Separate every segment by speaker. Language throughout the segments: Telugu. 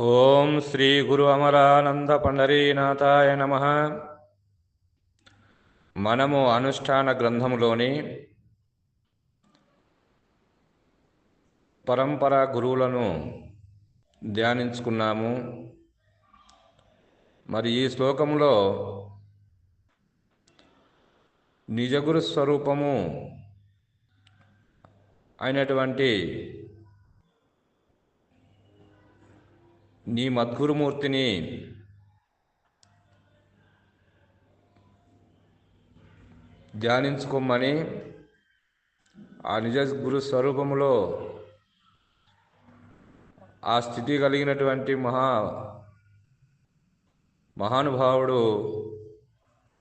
Speaker 1: ఓం శ్రీ గురు అమరానంద పండరీనాథాయ నమ. మనము అనుష్ఠాన గ్రంథములోని పరంపరా గురువులను ధ్యానించుకున్నాము. మరి ఈ శ్లోకంలో నిజగురు స్వరూపము అయినటువంటి నీ మద్గురుమూర్తిని ధ్యానించుకోమని ఆ నిజ గురు స్వరూపములో ఆ స్థితి కలిగినటువంటి మహా మహానుభావుడు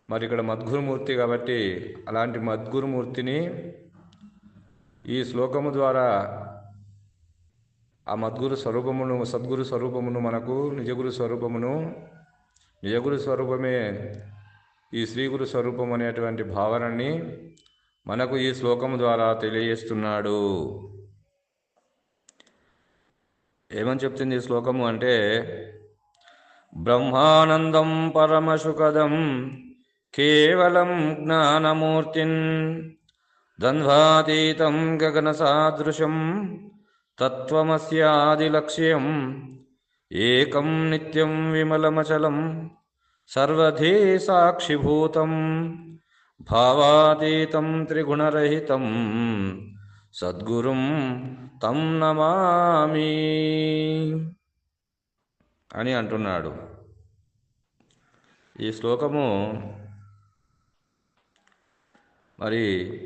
Speaker 1: మరి ఇక్కడ మద్గురుమూర్తి కాబట్టి అలాంటి మద్గురుమూర్తిని ఈ శ్లోకము ద్వారా ఆ మద్గురు స్వరూపమును సద్గురు స్వరూపమును మనకు నిజగురు స్వరూపమును నిజగురు స్వరూపమే ఈ శ్రీగురు స్వరూపం అనేటువంటి భావనని మనకు ఈ శ్లోకం ద్వారా తెలియజేస్తున్నాడు. ఏమని చెప్తుంది ఈ శ్లోకము అంటే బ్రహ్మానందం పరమశుకదం కేవలం జ్ఞానమూర్తిన్ ద్వంద్వాతీతం గగన సాదృశం తత్వమస్యాదిలక్ష్యం. ఏకం నిత్యం విమలమచలం. సర్వధీ సాక్షిభూతం. భావాతీతం త్రిగుణరహితం. సద్గురుం తం నమామి. అని అంటున్నాడు. ఈ శ్లోకము మరి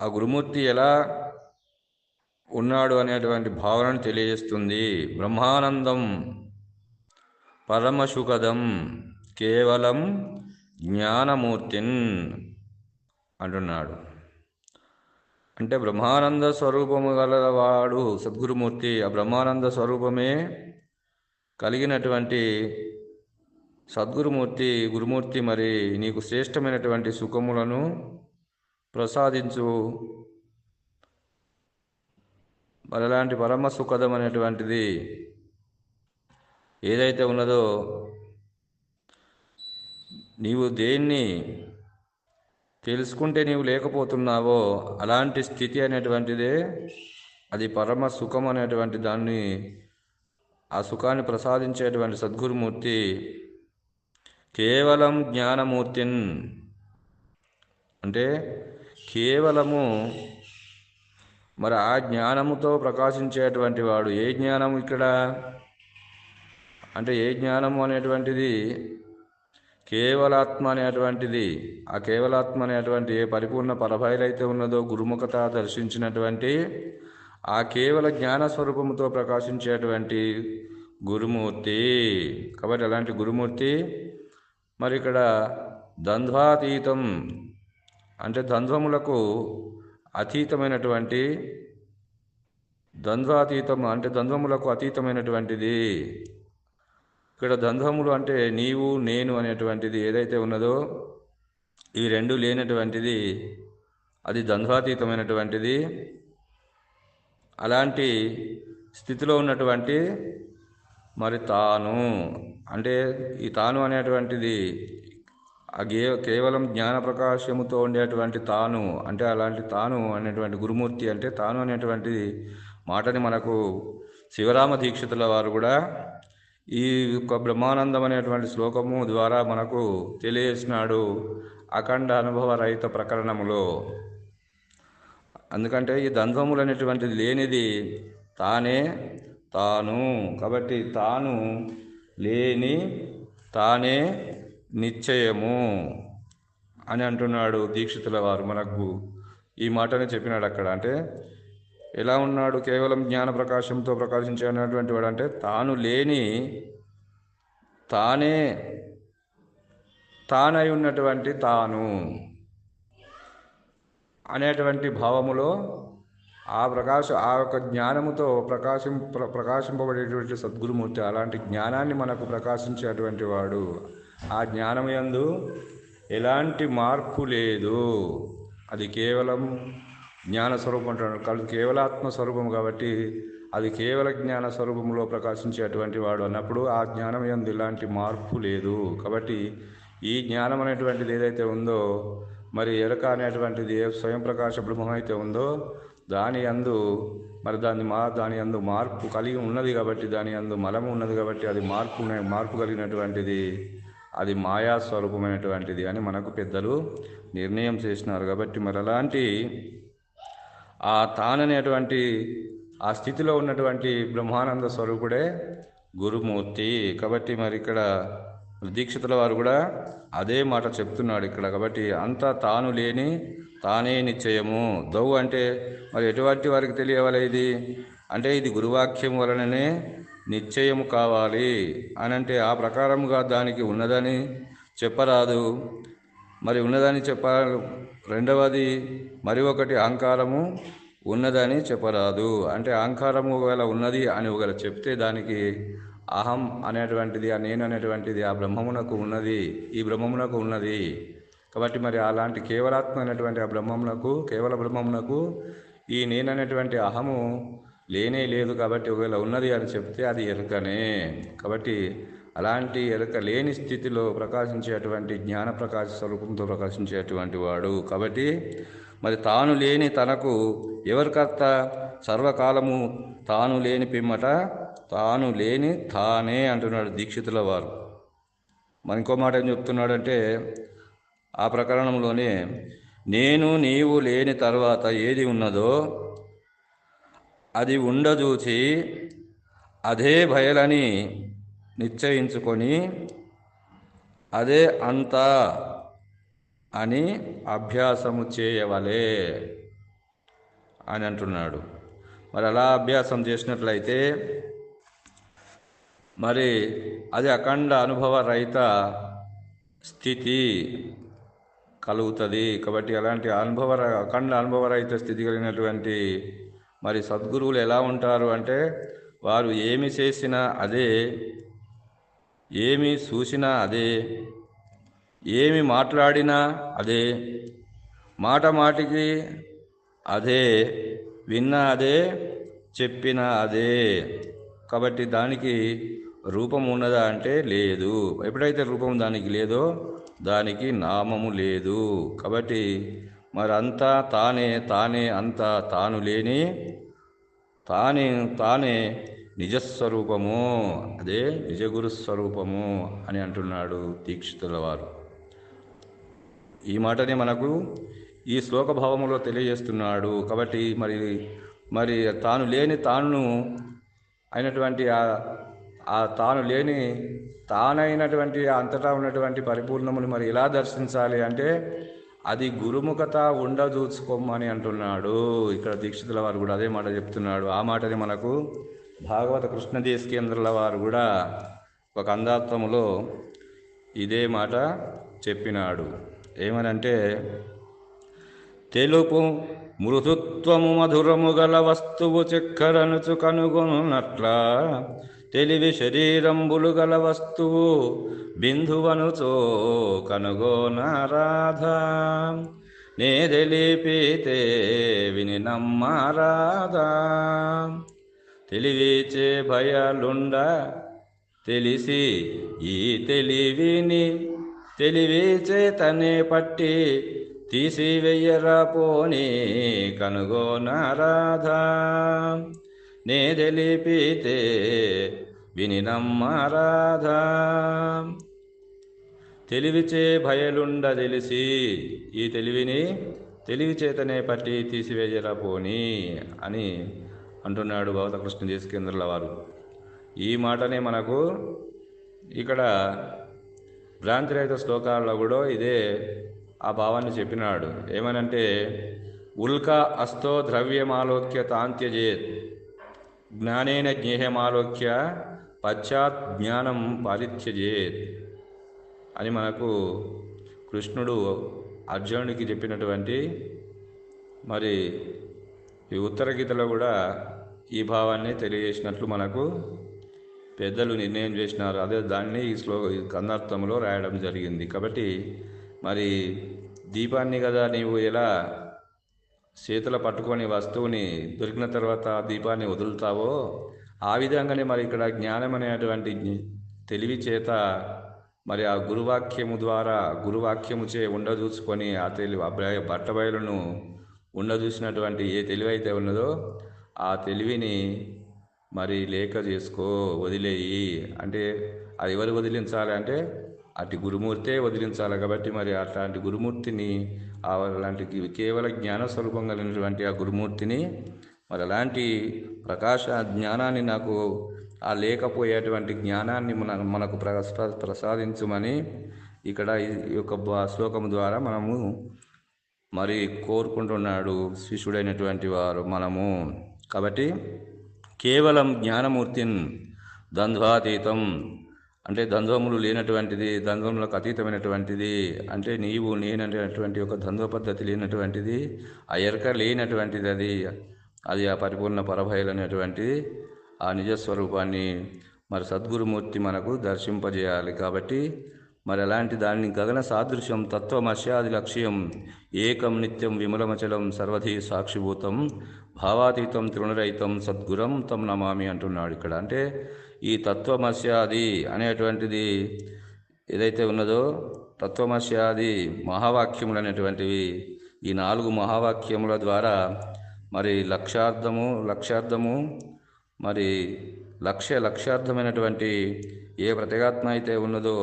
Speaker 1: ఆ గురుమూర్తి ఎలా ఉన్నాడు అనేటువంటి భావనను తెలియజేస్తుంది. బ్రహ్మానందం పరమసుఖదం కేవలం జ్ఞానమూర్తిన్ అంటున్నాడు. అంటే బ్రహ్మానంద స్వరూపము గలవాడు సద్గురుమూర్తి ఆ బ్రహ్మానంద స్వరూపమే కలిగినటువంటి సద్గురుమూర్తి గురుమూర్తి మరి నీకు శ్రేష్టమైనటువంటి సుఖములను ప్రసాదించు. మరలాంటి అలాంటి పరమ సుఖదం అనేటువంటిది ఏదైతే ఉన్నదో నీవు దేన్ని తెలుసుకుంటే నీవు లేకపోతున్నావో అలాంటి స్థితి అనేటువంటిదే అది పరమ సుఖం అనేటువంటి దాన్ని ఆ సుఖాన్ని ప్రసాదించేటువంటి సద్గురుమూర్తి కేవలం జ్ఞానమూర్తిన్. అంటే కేవలము మరి ఆ జ్ఞానముతో ప్రకాశించేటువంటి వాడు ఏ జ్ఞానం ఇక్కడ? అంటే ఏ జ్ఞానము అనేటువంటిది కేవలాత్మ అనేటువంటిది ఆ కేవలాత్మ అనేటువంటి ఏ పరిపూర్ణ పరభైలైతే ఉన్నదో గురుముఖత దర్శించినటువంటి ఆ కేవల జ్ఞాన స్వరూపముతో ప్రకాశించేటువంటి గురుమూర్తి. కాబట్టి అలాంటి గురుమూర్తి మరి ఇక్కడ ద్వంద్వాతీతం అంటే ద్వంద్వములకు అతీతమైనటువంటి ద్వంద్వాతీతం అంటే ద్వంద్వములకు అతీతమైనటువంటిది. ఇక్కడ ద్వంద్వములు అంటే నీవు నేను అనేటువంటిది ఏదైతే ఉన్నదో ఈ రెండు లేనటువంటిది అది ద్వంద్వాతీతమైనటువంటిది. అలాంటి స్థితిలో ఉన్నటువంటి మరి తాను అంటే ఈ తాను అనేటువంటిది కేవలం జ్ఞాన ప్రకాశముతో ఉండేటువంటి తాను అంటే అలాంటి తాను అనేటువంటి గురుమూర్తి అంటే తాను అనేటువంటి మాటని మనకు శివరామ దీక్షితుల వారు కూడా ఈ యొక్క బ్రహ్మానందం అనేటువంటి శ్లోకము ద్వారా మనకు తెలియజేసినాడు అఖండ అనుభవ రహిత ప్రకరణములో. అందుకంటే ఈ ద్వంద్వములు అనేటువంటిది లేనిది తానే తాను. కాబట్టి తాను లేని తానే నిశ్చయము అని అంటున్నాడు దీక్షితుల వారు మనకు ఈ మాటనే చెప్పినాడు అక్కడ. అంటే ఎలా ఉన్నాడు? కేవలం జ్ఞాన ప్రకాశంతో ప్రకాశించినటువంటి వాడు అంటే తాను లేని తానే తానై ఉన్నటువంటి తాను అనేటువంటి భావములో ఆ ప్రకాశ ఆ యొక్క జ్ఞానముతో ప్రకాశం ప్ర- ప్రకాశింపబడేటువంటి సద్గురుమూర్తి అలాంటి జ్ఞానాన్ని మనకు ప్రకాశించేటువంటి వాడు. ఆ జ్ఞానమయందు ఎలాంటి మార్పు లేదు. అది కేవలం జ్ఞాన స్వరూపం అంటున్నాడు కళ్ళు కేవలాత్మ స్వరూపం కాబట్టి అది కేవల జ్ఞాన స్వరూపంలో ప్రకాశించేటువంటి వాడు అన్నప్పుడు ఆ జ్ఞానం ఎందు ఇలాంటి మార్పు లేదు. కాబట్టి ఈ జ్ఞానం అనేటువంటిది ఏదైతే ఉందో మరి ఎరక అనేటువంటిది ఏ స్వయం ప్రకాశ బ్రహ్మం అయితే ఉందో దాని అందు మరి దాన్ని మా దాని అందు మార్పు కలిగి ఉన్నది కాబట్టి దాని అందు మలము ఉన్నది కాబట్టి అది మార్పు మార్పు కలిగినటువంటిది. అది మాయా స్వరూపమైనటువంటిది. అని మనకు పెద్దలు నిర్ణయం చేసినారు కాబట్టి మరి అలాంటి ఆ తాననేటువంటి ఆ స్థితిలో ఉన్నటువంటి బ్రహ్మానంద స్వరూపుడే గురుమూర్తి. కాబట్టి మరి ఇక్కడ దీక్షితుల వారు కూడా అదే మాట చెప్తున్నాడు ఇక్కడ. కాబట్టి అంతా తాను లేని తానే నిశ్చయము. దౌ అంటే మరి ఎటువంటి వారికి తెలియవలే ఇది? అంటే ఇది గురువాక్యం వలననే నిశ్చయము కావాలి అని అంటే ఆ ప్రకారముగా దానికి ఉన్నదని చెప్పరాదు. మరి ఉన్నదని చెప్ప రెండవది మరి ఒకటి అహంకారము ఉన్నదని చెప్పరాదు. అంటే అహంకారము ఒకవేళ ఉన్నది అని ఒకవేళ చెప్తే దానికి అహం అనేటువంటిది ఆ నేను అనేటువంటిది ఆ బ్రహ్మమునకు ఉన్నది ఈ బ్రహ్మమునకు ఉన్నది. కాబట్టి మరి అలాంటి కేవలాత్మ అనేటువంటి ఆ బ్రహ్మమునకు కేవల బ్రహ్మమునకు ఈ నేను అనేటువంటి అహము లేనే లేదు కాబట్టి ఒకవేళ ఉన్నది అని చెప్తే అది ఎరుకనే కాబట్టి అలాంటి ఎరుక లేని స్థితిలో ప్రకాశించేటువంటి జ్ఞాన ప్రకాశ స్వరూపంతో ప్రకాశించేటువంటి వాడు. కాబట్టి మరి తాను లేని తనకు ఎవరికర్త సర్వకాలము తాను లేని పిమ్మట తాను లేని తానే అంటున్నాడు దీక్షితుల వారు. మరి ఇంకో మాట ఏం చెప్తున్నాడంటే ఆ ప్రకరణంలోనే నేను నీవు లేని తర్వాత ఏది ఉన్నదో అది ఉండజూచి అదే భయలని నిశ్చయించుకొని అదే అంతా అని అభ్యాసము చేయవలే అని అంటున్నాడు. మరి అలా అభ్యాసం చేసినట్లయితే మరి అది అఖండ అనుభవ రహిత స్థితి కలుగుతుంది. కాబట్టి అలాంటి అనుభవ అఖండ అనుభవరహిత స్థితి కలిగినటువంటి మరి సద్గురువులు ఎలా ఉంటారు అంటే వారు ఏమి చేసినా అదే ఏమి చూసినా అదే ఏమి మాట్లాడినా అదే మాట మాటికి అదే విన్నా అదే చెప్పినా అదే. కాబట్టి దానికి రూపం ఉన్నదా అంటే లేదు. ఎప్పుడైతే రూపం దానికి లేదో దానికి నామము లేదు. కాబట్టి మరి అంతా తానే తానే అంతా తాను లేని తానే తానే నిజస్వరూపము. అదే నిజగురుస్వరూపము అని అంటున్నాడు దీక్షితుల వారు. ఈ మాటని మనకు ఈ శ్లోక భావములో తెలియజేస్తున్నాడు. కాబట్టి మరి మరి తాను లేని తాను అయినటువంటి ఆ- తాను లేని తానైనటువంటి అంతటా ఉన్నటువంటి పరిపూర్ణముని మరి ఎలా దర్శించాలి అంటే అది గురుముఖత ఉండదూచుకోమని అంటున్నాడు. ఇక్కడ దీక్షితుల వారు కూడా అదే మాట చెప్తున్నాడు. ఆ మాటని మనకు భాగవత కృష్ణదేశకేంద్రుల వారు కూడా ఒక అందాత్వములో ఇదే మాట చెప్పినాడు. ఏమనంటే తెలుపు మృదుత్వము మధురము గల వస్తువు చక్కరనుచు కనుగొనున్నట్లా తెలివి శరీరంబులు గల వస్తువు. బిందువనుచో కనుగోనారాధా నే తెలిపితే విని నమ్మారాధా. తెలివిచే భయాలుండ తెలిసి ఈ తెలివిని తెలివి చేతనే పట్టి తీసివెయ్యరా పోని కనుగోనారాధా నే తెలిపితే విని తెలివిచే భయలుండ తెలిసి ఈ తెలివిని తెలివి చేతనే పట్టి తీసివేయరా పోని అని అంటున్నాడు భగవతకృష్ణ దేశకేంద్రుల వారు ఈ మాటనే మనకు ఇక్కడ భ్రాంతిరహిత శ్లోకాల్లో కూడా ఇదే ఆ భావాన్ని చెప్పినాడు. ఏమనంటే ఉల్క అస్తో ద్రవ్యమాలోక్య తాంత్యజేత్. జ్ఞానేన జ్ఞేయమాలోక్య పశ్చాత్ జ్ఞానం పారిత్యజేత్ అని మనకు కృష్ణుడు అర్జునుడికి చెప్పినటువంటి మరి ఈ ఉత్తర గీతలో కూడా ఈ భావాన్ని తెలియజేసినట్లు మనకు పెద్దలు నిర్ణయం చేసినారు. అదే దాన్ని ఈ శ్లో కందార్థంలో రాయడం జరిగింది. కాబట్టి మరి దీపాన్ని కదా నీవు ఎలా చేతిలో పట్టుకొని వస్తువుని దొరికిన తర్వాత దీపాన్ని వదులుతావో? ఆ విధంగానే మరి ఇక్కడ జ్ఞానం అనేటువంటి తెలివి చేత మరి ఆ గురువాక్యము ద్వారా గురువాక్యము చే ఆ తెలివి అబ్బాయి బట్టబయలును ఉండదూసినటువంటి ఏ తెలివి అయితే ఉన్నదో ఆ తెలివిని మరి లేఖ చేసుకో వదిలేయి. అంటే అది ఎవరు వదిలించాలి అంటే అటు గురుమూర్తే వదిలించాలి కాబట్టి మరి అట్లాంటి గురుమూర్తిని అలాంటి కేవల జ్ఞాన స్వరూపం కలిగినటువంటి ఆ గురుమూర్తిని మరి అలాంటి ప్రకాశ జ్ఞానాన్ని నాకు ఆ లేకపోయేటువంటి జ్ఞానాన్ని మన మనకు ప్రసా ప్రసాదించమని ఇక్కడ ఈ యొక్క శ్లోకం ద్వారా మనము మరి కోరుకుంటున్నాడు శిష్యుడైనటువంటి వారు మనము. కాబట్టి కేవలం జ్ఞానమూర్తిన్ ద్వంద్వాతీతం అంటే ద్వంద్వములు లేనటువంటిది ద్వంద్వములకు అతీతమైనటువంటిది అంటే నీవు నేననేటువంటి ఒక ద్వంద్వ పద్ధతి లేనటువంటిది ఆ ఎరక లేనటువంటిది అది అది ఆ పరిపూర్ణ పరభయలు అనేటువంటిది ఆ నిజస్వరూపాన్ని మరి సద్గురుమూర్తి మనకు దర్శింపజేయాలి కాబట్టి మరి అలాంటి దానిని గగన సాదృశ్యం తత్వమస్యాది లక్ష్యం ఏకం నిత్యం విమలమచలం సర్వధి సాక్షిభూతం భావాతీతం తృణరహితం సద్గురం తం నమామి అంటున్నాడు ఇక్కడ. అంటే ఈ తత్వమస్యాది అనేటువంటిది ఏదైతే ఉన్నదో తత్వమస్యాది మహావాక్యములు అనేటువంటివి ఈ నాలుగు మహావాక్యముల ద్వారా మరి లక్ష్యార్థము లక్ష్యార్థము మరి లక్ష్య లక్ష్యార్థమైనటువంటి ఏ ప్రత్యేగాత్మ అయితే ఉన్నదో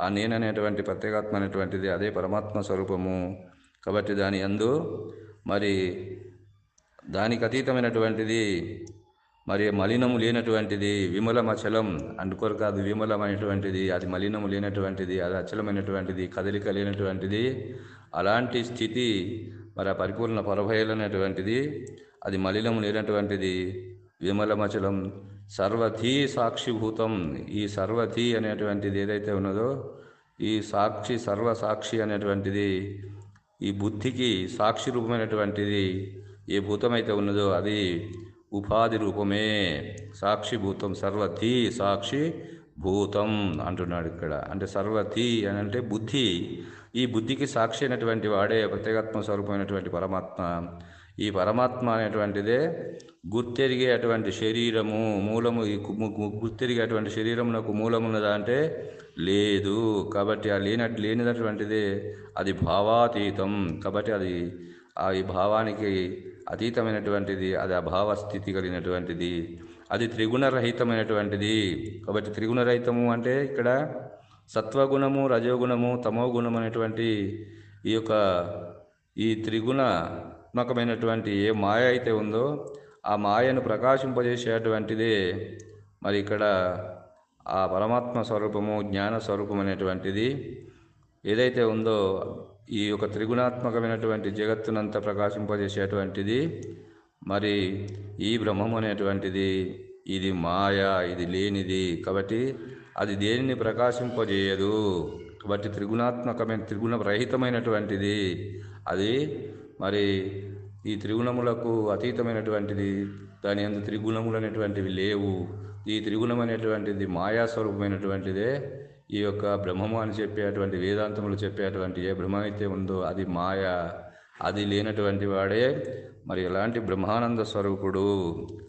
Speaker 1: ఆ నేననేటువంటి ప్రత్యేగాత్మ అనేటువంటిది అదే పరమాత్మ స్వరూపము. కాబట్టి దాని అందు మరి దానికి అతీతమైనటువంటిది మరి మలినము లేనటువంటిది విమలమచలం అనుకోరు కాదు విమలమైనటువంటిది అది మలినము లేనటువంటిది అది అచలమైనటువంటిది కదలిక లేనటువంటిది అలాంటి స్థితి మరి ఆ పరిపూర్ణ పరభయలైనటువంటిది అది మలినము లేనటువంటిది విమలమచలం. సర్వధీ సాక్షిభూతం ఈ సర్వధీ అనేటువంటిది ఏదైతే ఉన్నదో ఈ సాక్షి సర్వ సాక్షి అనేటువంటిది ఈ బుద్ధికి సాక్షి రూపమైనటువంటిది ఏ భూతమైతే ఉన్నదో అది ఉపాధి రూపమే. సాక్షి భూతం సాక్షి భూతం అంటున్నాడు ఇక్కడ. అంటే సర్వధీ అని అంటే బుద్ధి. ఈ బుద్ధికి సాక్షి అయినటువంటి వాడే ప్రత్యేగాత్మ స్వరూపమైనటువంటి పరమాత్మ. ఈ పరమాత్మ అనేటువంటిదే గుర్తెరిగేటువంటి శరీరము. మూలము ఈ గు- గు- గుర్తెరిగేటువంటి శరీరమునకు మూలమున్నదా అంటే లేదు. కాబట్టి ఆ లేనట్టు లేనిదటువంటిదే. అది భావాతీతం. కాబట్టి అది ఆ ఈ భావానికి అతీతమైనటువంటిది అది అభావ స్థితి కలిగినటువంటిది అది త్రిగుణరహితమైనటువంటిది. కాబట్టి త్రిగుణరహితము అంటే ఇక్కడ సత్వగుణము రజోగుణము తమో గుణం అనేటువంటి ఈ యొక్క ఈ త్రిగుణాత్మకమైనటువంటి ఏ మాయ అయితే ఉందో ఆ మాయను ప్రకాశింపజేసేటువంటిదే మరి ఇక్కడ ఆ పరమాత్మ స్వరూపము జ్ఞాన స్వరూపం అనేటువంటిది ఏదైతే ఉందో ఈ యొక్క త్రిగుణాత్మకమైనటువంటి జగత్తునంతా ప్రకాశింపజేసేటువంటిది. మరి ఈ బ్రహ్మం అనేటువంటిది ఇది మాయా ఇది లేనిది. కాబట్టి అది దేనిని ప్రకాశింపజేయదు? కాబట్టి త్రిగుణాత్మకమైన త్రిగుణ రహితమైనటువంటిది అది మరి ఈ త్రిగుణములకు అతీతమైనటువంటిది. దాని అందు త్రిగుణములు అనేటువంటివి లేవు. ఈ త్రిగుణం అనేటువంటిది మాయాస్వరూపమైనటువంటిదే. ఈ యొక్క బ్రహ్మము అని చెప్పేటువంటి వేదాంతములు చెప్పేటువంటి ఏ బ్రహ్మ అయితే ఉందో అది మాయ అది లేనటువంటి వాడే. మరి ఎలాంటి బ్రహ్మానంద స్వరూపుడు?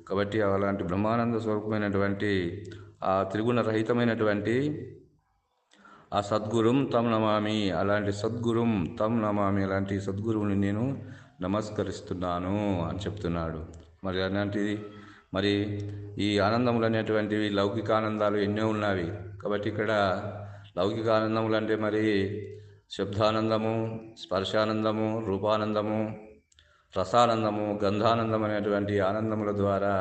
Speaker 1: కాబట్టి అలాంటి బ్రహ్మానంద స్వరూపమైనటువంటి ఆ త్రిగుణ రహితమైనటువంటి ఆ సద్గురుం తమ్ నమామి అలాంటి సద్గురుం తమ్ నమామి అలాంటి సద్గురువుని నేను నమస్కరిస్తున్నాను అని చెప్తున్నాడు. మరి అలాంటిది మరి ఈ ఆనందములు అనేటువంటివి లౌకిక ఆనందాలు ఎన్నో ఉన్నవి. కాబట్టి ఇక్కడ లౌకిక ఆనందములు అంటే మరి శబ్దానందము స్పర్శానందము రూపానందము రసానందము గంధానందం అనేటువంటి ఆనందముల ద్వారా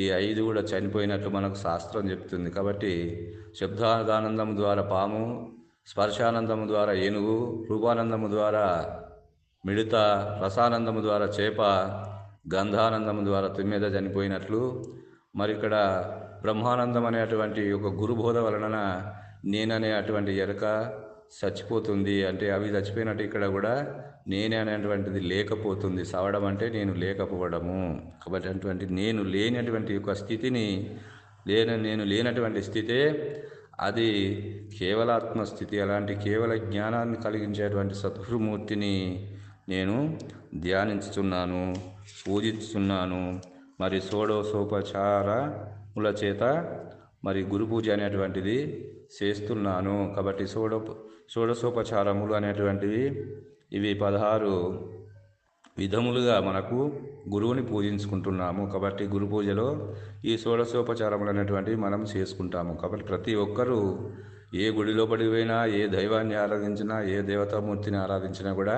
Speaker 1: ఈ ఐదు కూడా చనిపోయినట్లు మనకు శాస్త్రం చెప్తుంది. కాబట్టి శబ్దానందం ద్వారా పాము స్పర్శానందము ద్వారా ఏనుగు రూపానందము ద్వారా మిడత రసానందము ద్వారా చేప గంధానందము ద్వారా తుమ్మెద చనిపోయినట్లు. మరి ఇక్కడ బ్రహ్మానందం అనేటువంటి ఒక గురుబోధ వలన నేననే అటువంటి ఎరక చచ్చిపోతుంది అంటే అవి చచ్చిపోయినట్టు ఇక్కడ కూడా నేనే అనేటువంటిది లేకపోతుంది. సవడం అంటే నేను లేకపోవడము. కాబట్టి అటువంటి నేను లేనటువంటి ఒక స్థితిని లేన నేను లేనటువంటి స్థితే అది కేవలాత్మ స్థితి. అలాంటి కేవల జ్ఞానాన్ని కలిగించేటువంటి సద్గురుమూర్తిని నేను ధ్యానించుతున్నాను పూజిస్తున్నాను. మరి షోడశోపచారముల చేత మరి గురు పూజ అనేటువంటిది చేస్తున్నాను. కాబట్టి షోడ షోడశోపచారములు అనేటువంటివి ఇవి పదహారు విధములుగా మనకు గురువుని పూజించుకుంటున్నాము. కాబట్టి గురు పూజలో ఈ షోడశోపచారములు అనేటువంటివి మనం చేసుకుంటాము. కాబట్టి ప్రతి ఒక్కరూ ఏ గుడిలో పడిపోయినా ఏ దైవాన్ని ఆరాధించినా ఏ దేవతామూర్తిని ఆరాధించినా కూడా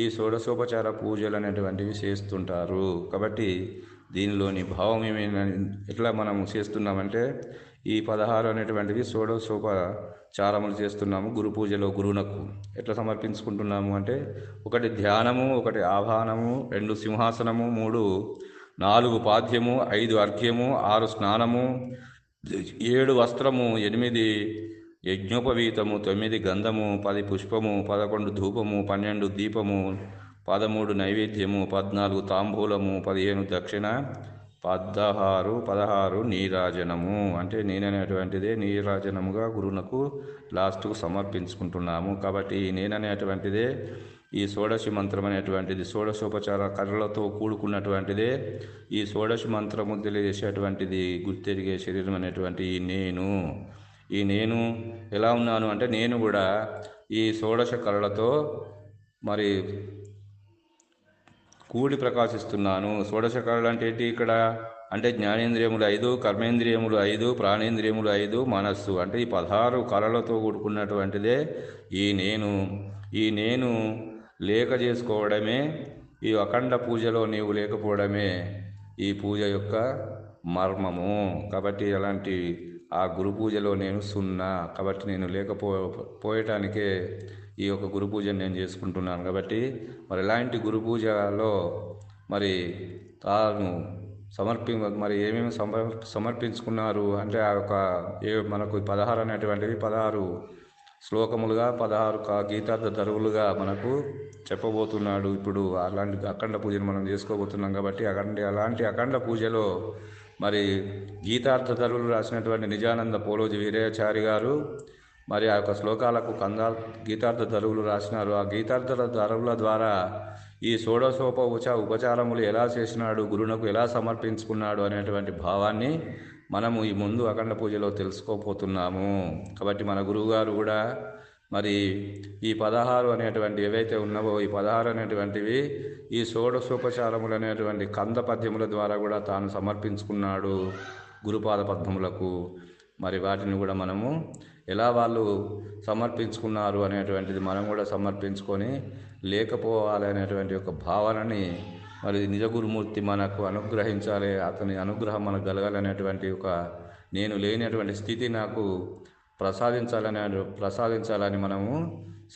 Speaker 1: ఈ షోడశోపచార పూజలు అనేటువంటివి చేస్తుంటారు. కాబట్టి దీనిలోని భావం ఏమైనా ఎట్లా మనం చేస్తున్నామంటే ఈ పదహారు అనేటువంటివి షోడశోపచారములు చేస్తున్నాము గురు పూజలో గురువునకు. ఎట్లా సమర్పించుకుంటున్నాము అంటే ఒకటి ధ్యానము ఒకటి ఆహ్వానము రెండు సింహాసనము మూడు నాలుగు పాద్యము ఐదు అర్ఘ్యము ఆరు స్నానము ఏడు వస్త్రము ఎనిమిది యజ్ఞోపవీతము తొమ్మిది గంధము పది పుష్పము పదకొండు ధూపము పన్నెండు దీపము పదమూడు నైవేద్యము పద్నాలుగు తాంబూలము పదిహేను దక్షిణ పదహారు పదహారు నీరాజనము. అంటే నేననేటువంటిదే నీరాజనముగా గురువునకు లాస్ట్కు సమర్పించుకుంటున్నాము. కాబట్టి ఈ నేననేటువంటిదే ఈ షోడశి మంత్రం అనేటువంటిది షోడశోపచార కర్రలతో కూడుకున్నటువంటిదే ఈ షోడశి మంత్రము తెలియజేసేటువంటిది గుర్తెరిగే శరీరం అనేటువంటి ఈ నేను. ఈ నేను ఎలా ఉన్నాను అంటే నేను కూడా ఈ షోడశ కళలతో మరి కూడి ప్రకాశిస్తున్నాను. షోడశకాలు అంటే ఏంటి ఇక్కడ? అంటే జ్ఞానేంద్రియములు ఐదు కర్మేంద్రియములు ఐదు ప్రాణేంద్రియములు ఐదు మనస్సు. అంటే ఈ పదహారు కళలతో కూడుకున్నటువంటిదే ఈ నేను. ఈ నేను లేక చేసుకోవడమే ఈ అఖండ పూజలో నీవు లేకపోవడమే ఈ పూజ యొక్క మర్మము. కాబట్టి అలాంటి ఆ గురు పూజలో నేను సున్నా. కాబట్టి నేను లేకపో పోయటానికే ఈ యొక్క గురు పూజను నేను చేసుకుంటున్నాను. కాబట్టి మరి ఇలాంటి గురు పూజలో మరి తాను సమర్పి మరి ఏమేమి సమర్ సమర్పించుకున్నారు? అంటే ఆ యొక్క ఏ మనకు పదహారు అనేటువంటివి పదహారు శ్లోకములుగా పదహారు కా గీతార్థ ధరువులుగా మనకు చెప్పబోతున్నాడు. ఇప్పుడు అలాంటి అఖండ పూజను మనం చేసుకోబోతున్నాం కాబట్టి అఖండ అలాంటి అఖండ పూజలో మరి గీతార్థ ధరువులు రాసినటువంటి నిజానంద పోలోజి వీరయాచారి గారు మరి ఆ యొక్క శ్లోకాలకు కందా గీతార్థ ధరువులు రాసినారు. ఆ గీతార్థ ధరువుల ద్వారా ఈ షోడశోప ఉచ ఉపచారములు ఎలా చేసినాడు గురువునకు ఎలా సమర్పించుకున్నాడు అనేటువంటి భావాన్ని మనము ఈ ముందు అఖండ పూజలో తెలుసుకోపోతున్నాము కాబట్టి మన గురువుగారు కూడా మరి ఈ పదహారు అనేటువంటి ఏవైతే ఉన్నావో ఈ పదహారు అనేటువంటివి ఈ షోడశోపచారములు అనేటువంటి కంద పద్యముల ద్వారా కూడా తాను సమర్పించుకున్నాడు గురుపాద పద్మములకు. మరి వాటిని కూడా మనము ఎలా వాళ్ళు సమర్పించుకున్నారు అనేటువంటిది మనం కూడా సమర్పించుకొని లేకపోవాలి అనేటువంటి ఒక భావనని మరి నిజ గురుమూర్తి మనకు అనుగ్రహించాలి అతని అనుగ్రహం మనకు కలగాలనేటువంటి ఒక నేను లేనటువంటి స్థితి నాకు ప్రసాదించాలని ప్రసాదించాలని మనము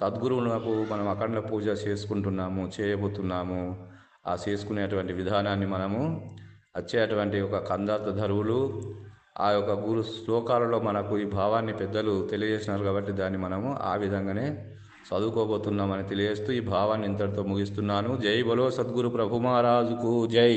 Speaker 1: సద్గురువులకు మనం అఖండ పూజ చేసుకుంటున్నాము చేయబోతున్నాము. ఆ చేసుకునేటువంటి విధానాన్ని మనము వచ్చేటువంటి ఒక కందార్థ ధరువులు ఆ యొక్క గురు శ్లోకాలలో మనకు ఈ భావాన్ని పెద్దలు తెలియజేసినారు కాబట్టి దాన్ని మనము ఆ విధంగానే చదువుకోబోతున్నామని తెలియజేస్తూ ఈ భావాన్ని ఇంతటితో ముగిస్తున్నాను. జై బలో సద్గురు ప్రభు మహారాజుకు జై.